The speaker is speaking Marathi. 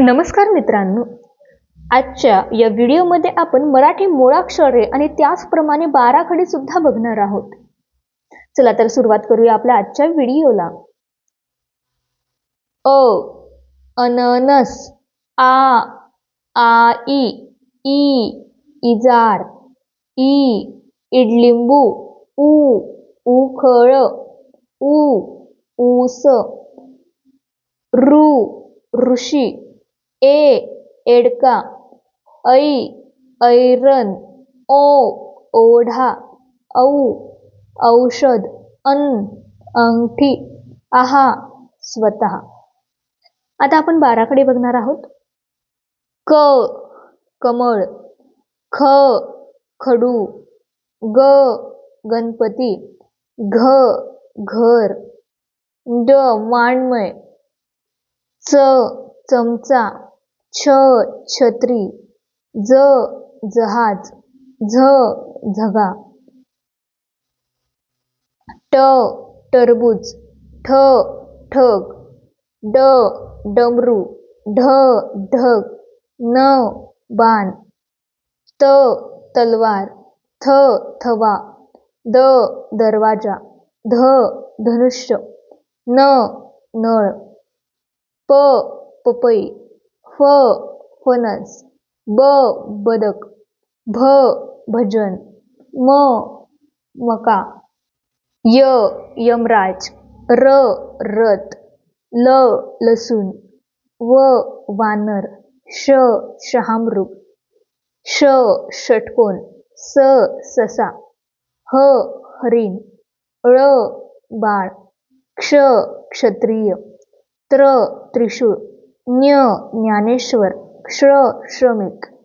नमस्कार मित्रांनो. आजच्या या व्हिडिओमध्ये आपण मराठी मुळाक्षरे आणि त्याचप्रमाणे बाराखडी सुद्धा बघणार आहोत. चला तर सुरुवात करूया आपल्या आजच्या व्हिडिओला. अ अननस आ आई ई इजार ई इडलिंबू उ उखळ उ ऊस ऋ ऋषी ए एडका ऐ ऐरण ओ ओढा औ औषध अन अंगठी आहा स्वतः आता आपण बाराकडे बघणार आहोत. क कमळ. ख खडू. ग गणपती. घ घर. ड मांडमय च चमचा. छ छत्री ज जहाज झ झगा. ट टरबूज ठ ठग. ड डमरू ढ ढग. न बाण. त तलवार थ थवा. द दरवाजा ध धनुष्य. न नळ. प पपई फ फणस ब बदक भ भजन म मका य यमराज र रथ ल लसूण व वानर श शहामृग श षटकोन स ससा ह हरिण ळ बाळ क्ष क्षत्रिय त्र त्रिशूळ. ज्ञ ज्ञानेश्वर क्ष श्रमिक.